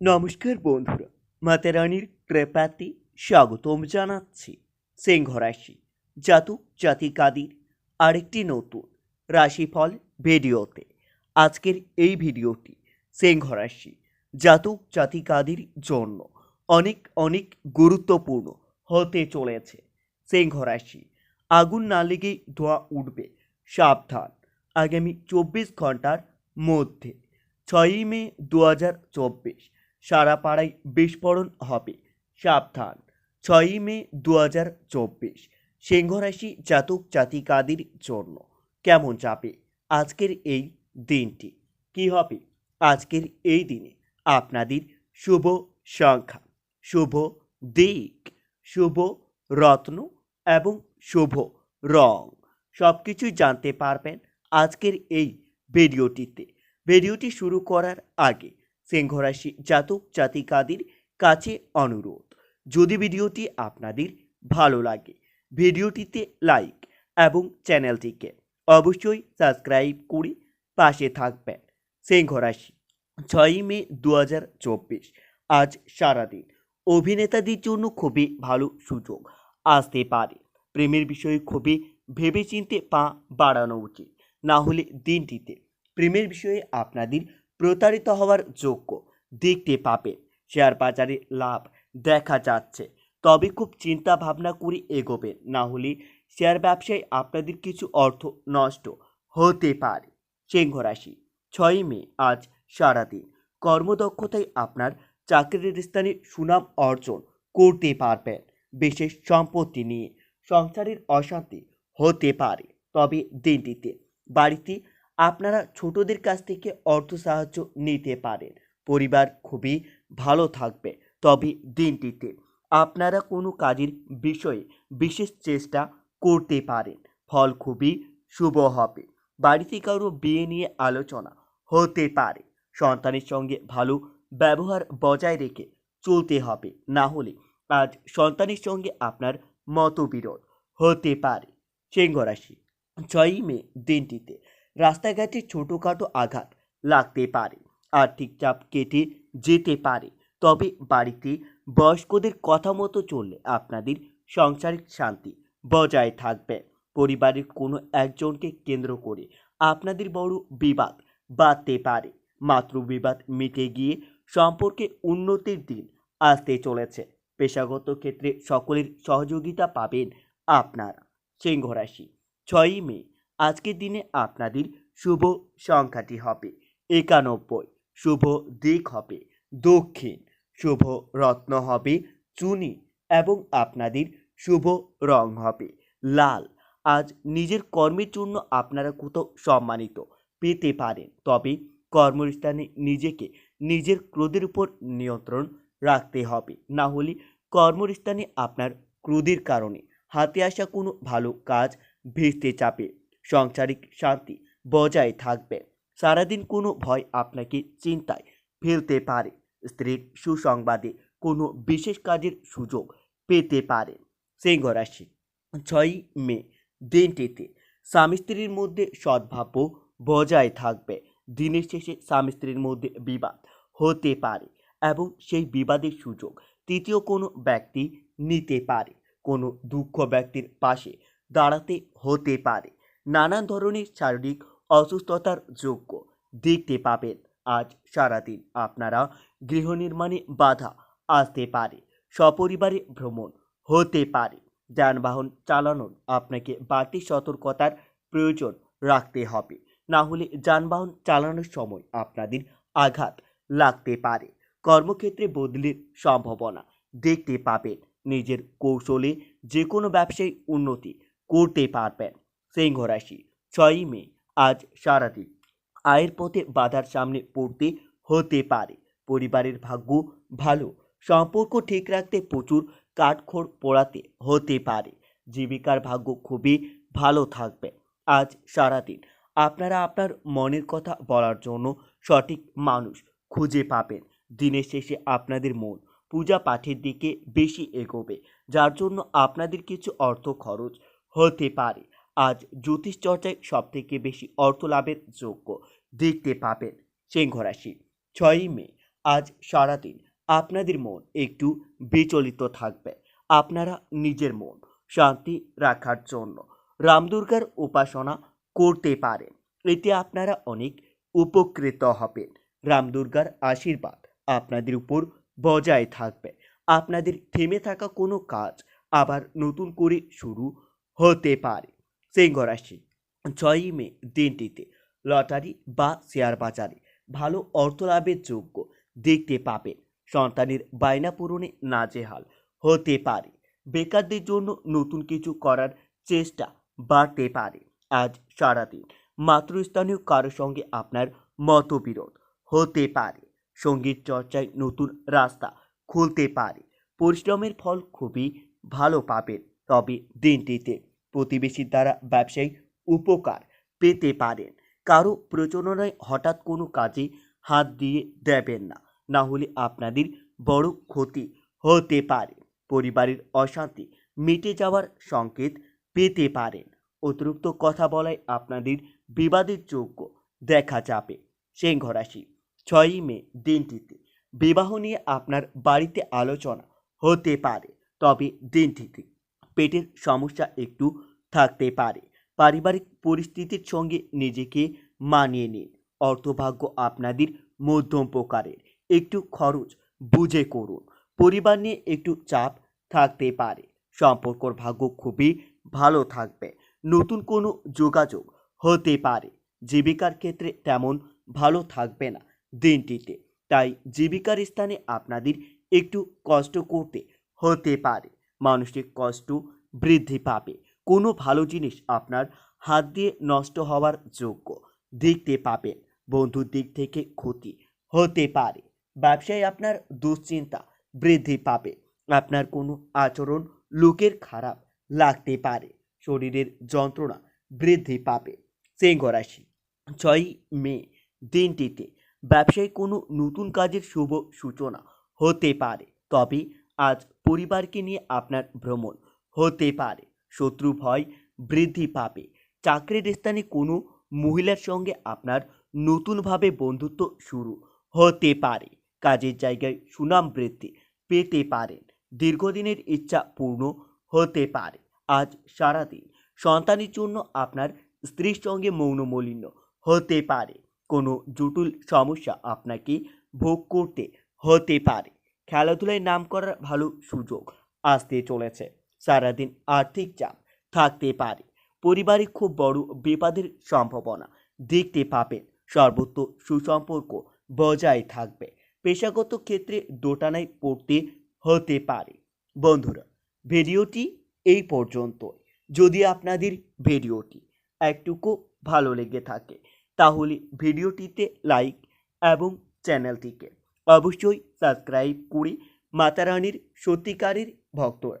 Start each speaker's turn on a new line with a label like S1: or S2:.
S1: নমস্কার বন্ধুরা মাতারানির কৃপাতে স্বাগতম জানাচ্ছি সিংহ রাশি জাতক জাতিকাদের আরেকটি নতুন রাশিফল ভিডিওতে। আজকের এই ভিডিওটি সিংহ রাশি জাতক জাতিকাদের জন্য অনেক অনেক গুরুত্বপূর্ণ হতে চলেছে। সিংহ রাশি আগুন না লেগেই ধোয়া উঠবে সাবধান আগামী চব্বিশ ঘণ্টার মধ্যে। ছয়ই মে দু হাজার চব্বিশ সারা পাড়ায় বিস্ফোরণ হবে। সাবধান। ছয়ই মে দু হাজার চব্বিশ। সিংহরাশি জাতক জাতিকাদের জন্য কেমন যাবে আজকের এই দিনটি? কি হবে আজকের এই দিনে? আপনাদের শুভ সংখ্যা, শুভ দিক, শুভ রত্ন এবং শুভ রং। সব কিছুই জানতে পারবেন আজকের এই ভিডিওটিতে। ভিডিওটি শুরু করার আগে সিংহরাশি জাতক জাতিকাদের কাছে অনুরোধ। যদি ভিডিওটি আপনাদের ভালো লাগে, ভিডিওটিতে লাইক এবং চ্যানেলটিকে অবশ্যই সাবস্ক্রাইব করে পাশে থাকবেন। সিংহরাশি, ছয়ই মে দু হাজার চব্বিশ। আজ সারাদিন অভিনেতাদের জন্য খুবই ভালো সুযোগ আসতে পারে। প্রেমের বিষয়ে খুবই ভেবেচিন্তে পা বাড়ানো উচিত। না হলে দিনটিতে প্রেমের বিষয়ে আপনাদের প্রতারিত হওয়ার যোগ্য। দেখতে পাবে শেয়ার বাজারে লাভ দেখা যাচ্ছে। তবে খুব চিন্তা ভাবনা করে এগোবেন। না হলে শেয়ার ব্যবসায় আপনাদের কিছু অর্থ নষ্ট হতে পারে। সিংহ রাশি, ছয়ই মে, আজ সারাদিন। কর্মদক্ষতায় আপনার চাকরির স্থানে সুনাম অর্জন করতে পারবেন। বিশেষ সম্পত্তি নিয়ে সংসারের অশান্তি হতে পারে। তবে দিনটিতে বাড়িতে আপনারা ছোটদের কাছ থেকে অর্থ সাহায্য নিতে পারেন। পরিবার খুবই ভালো থাকবে। তবে দিনটিতে আপনারা কোনো কাজের বিষয়ে বিশেষ চেষ্টা করতে পারেন। ফল খুবই শুভ হবে। বাড়িতে কারও বিয়ে নিয়ে আলোচনা হতে পারে। সন্তানের সঙ্গে ভালো ব্যবহার বজায় রেখে চলতে হবে। না হলে আজ সন্তানের সঙ্গে আপনার মতবিরোধ হতে পারে। সিংহ রাশি, ছয়ই মে দিনটিতে। রাস্তাঘাটে ছোটোখাটো আঘাত লাগতে পারে আর্থিক চাপ কেটে যেতে পারে। তবে বাড়িতে বয়স্কদের কথা মতো চললে আপনাদের সাংসারিক শান্তি বজায় থাকবে। পরিবারের কোনো একজনকে কেন্দ্র করে আপনাদের বড় বিবাদ বাড়তে পারে। মাত্র বিবাদ মিটে গিয়ে সম্পর্কে উন্নতির দিন আসতে চলেছে। পেশাগত ক্ষেত্রে সকলের সহযোগিতা পাবেন আপনারা। সিংহ রাশি, ছয়ই মে আজকের দিনে আপনাদের শুভ সংখ্যাটি হবে একানব্বই। শুভ দিক হবে দক্ষিণ। শুভ রত্ন হবে চুনি এবং আপনাদের শুভ রং হবে লাল। আজ নিজের কর্মের জন্য আপনারা কোথাও সম্মানিত পেতে পারেন, তবে কর্মস্থানে নিজেকে নিজের ক্রোধের উপর নিয়ন্ত্রণ রাখতে হবে। না হলে কর্মস্থানে আপনার ক্রোধের কারণে হাতে আসা কোনো ভালো কাজ ভেস্তে চাপে সাংসারিক শান্তি বজায় থাকবে। সারাদিন কোনো ভয় আপনাকে চিন্তায় ফেলতে পারে। স্ত্রীর সুসংবাদে কোনো বিশেষ কাজের সুযোগ পেতে পারে। সিংহ রাশি, ছয়ই মে দিনটিতে স্বামী স্ত্রীর মধ্যে সদ্ভাব্য বজায় থাকবে। দিনের শেষে স্বামী স্ত্রীর মধ্যে বিবাদ হতে পারে এবং সেই বিবাদের সুযোগ তৃতীয় কোনো ব্যক্তি নিতে পারে। কোনো দুঃখ ব্যক্তির পাশে দাঁড়াতে হতে পারে। নানান ধরনের শারীরিক অসুস্থতার যোগ্য দেখতে পাবেন। আজ সারাদিন আপনারা গৃহ নির্মাণে বাধা আসতে পারে, সপরিবারে ভ্রমণ হতে পারে। যানবাহন চালানোর আপনাকে বাড়তি সতর্কতার প্রয়োজন রাখতে হবে। না হলে যানবাহন চালানোর সময় আপনাদের আঘাত লাগতে পারে। কর্মক্ষেত্রে বদলির সম্ভাবনা দেখতে পাবেন। নিজের কৌশলে যে কোনো ব্যবসায় উন্নতি করতে পারবেন। সিংহ রাশি, ছয়ই মে, আজ সারাদিন। আয়ের পথে বাধার সামনে পড়তে হতে পারে। পরিবারের ভাগ্য ভালো, সম্পর্ক ঠিক রাখতে প্রচুর কাঠখড় পোড়াতে হতে পারে। জীবিকার ভাগ্য খুবই ভালো থাকবে আজ সারাদিন। আপনারা আপনার মনের কথা বলার জন্য সঠিক মানুষ খুঁজে পাবেন। দিনের শেষে আপনাদের মন পূজা পাঠের দিকে বেশি এগোবে, যার জন্য আপনাদের কিছু অর্থ খরচ হতে পারে। আজ জ্যোতিষ চর্চায় সব থেকে বেশি অর্থ লাভের যোগ্য। দেখতে পাবেন সিংহ রাশি। ছয়ই মে, আজ সারাদিন আপনাদের মন একটু বিচলিত থাকবে। আপনারা নিজের মন শান্তি রাখার জন্য রামদুর্গার উপাসনা করতে পারেন। এতে আপনারা অনেক উপকৃত হবেন। রামদুর্গার আশীর্বাদ আপনাদের উপর বজায় থাকবে। আপনাদের থেমে থাকা কোনো কাজ আবার নতুন করে শুরু হতে পারে। সিংহ রাশি ছয়ই মে দিনটিতে লটারি বা শেয়ার বাজারে ভালো অর্থ লাভের যোগ্য দেখতে পাবেন। সন্তানের বায়না পূরণে নাজেহাল হতে পারে। বেকারদের জন্য নতুন কিছু করার চেষ্টা বাড়তে পারে। আজ সারাদিন মাতৃস্থানীয় কারোর সঙ্গে আপনার মতবিরোধ হতে পারে। সংগীত চর্চায় নতুন রাস্তা খুলতে পারে। পরিশ্রমের ফল খুবই ভালো পাবেন। তবে দিনটিতে প্রতিবেশীর দ্বারা ব্যবসায়িক উপকার পেতে পারেন। কারও প্রচলনায় হঠাৎ কোনো কাজে হাত দিয়ে দেবেন না। না হলে আপনাদের বড় ক্ষতি হতে পারে। পরিবারের অশান্তি মিটে যাওয়ার সংকেত পেতে পারেন। অতিরিক্ত কথা বলায় আপনাদের বিবাদের যোগ্য দেখা যাবে। সিংহ রাশি ছয়ই মে দিনটিতে। বিবাহ নিয়ে আপনার বাড়িতে আলোচনা হতে পারে, তবে দিনটিতে। পেটের সমস্যা একটু থাকতে পারে। পারিবারিক পরিস্থিতির সঙ্গে নিজেকে মানিয়ে নিন। অর্থভাগ্য আপনাদের মধ্যম প্রকারের। একটু খরচ বুঝে করুন। পরিবার নিয়ে একটু চাপ থাকতে পারে। সম্পর্কর ভাগ্য খুবই ভালো থাকবে। নতুন কোনো যোগাযোগ হতে পারে। জীবিকার ক্ষেত্রে তেমন ভালো থাকবে না দিনটিতে। তাই জীবিকার স্থানে আপনাদের একটু কষ্ট করতে হতে পারে। মানসিক কষ্ট বৃদ্ধি পাবে। কোনো ভালো জিনিস আপনার হাত দিয়ে নষ্ট হওয়ার যোগ্য। দেখতে পাবেন, বন্ধুর দিক থেকে ক্ষতি হতে পারে। ব্যবসায় আপনার দুশ্চিন্তা বৃদ্ধি পাবে। আপনার কোনো আচরণ লোকের খারাপ লাগতে পারে। শরীরের যন্ত্রণা বৃদ্ধি পাবে। সিংহ রাশি, ছয়ই মে দিনটিতে ব্যবসায় কোনো নতুন কাজের শুভ সূচনা হতে পারে। তবে আজ পরিবারকে নিয়ে আপনার ভ্রমণ হতে পারে। শত্রু ভয় বৃদ্ধি পাবে। চাকরির স্থানে কোনো মহিলার সঙ্গে আপনার নতুনভাবে বন্ধুত্ব শুরু হতে পারে। কাজের জায়গায় সুনাম বৃদ্ধি পেতে পারেন দীর্ঘদিনের ইচ্ছা পূর্ণ হতে পারে। আজ সারাদিন সন্তানের জন্য আপনার স্ত্রীর সঙ্গে মৌনমলিন্য হতে পারে। কোনো জটিল সমস্যা আপনাকে ভোগ করতে হতে পারে। খেলাধুলায় নাম করার ভালো সুযোগ আসতে চলেছে। সারাদিন আর্থিক চাপ থাকতে পারে। পরিবারে খুব বড় বিপদের সম্ভাবনা দেখতে পাবেন। সর্বত্র সুসম্পর্ক বজায় থাকবে। পেশাগত ক্ষেত্রে দোটানায় পড়তে হতে পারে। বন্ধুরা, ভিডিওটি এই পর্যন্ত যদি আপনাদের ভিডিওটি একটুকু ভালো লেগে থাকে, তাহলে ভিডিওটিতে লাইক এবং চ্যানেলটিকে অবশ্যই সাবস্ক্রাইব করে মাতারানির সত্যিকারের ভক্তরা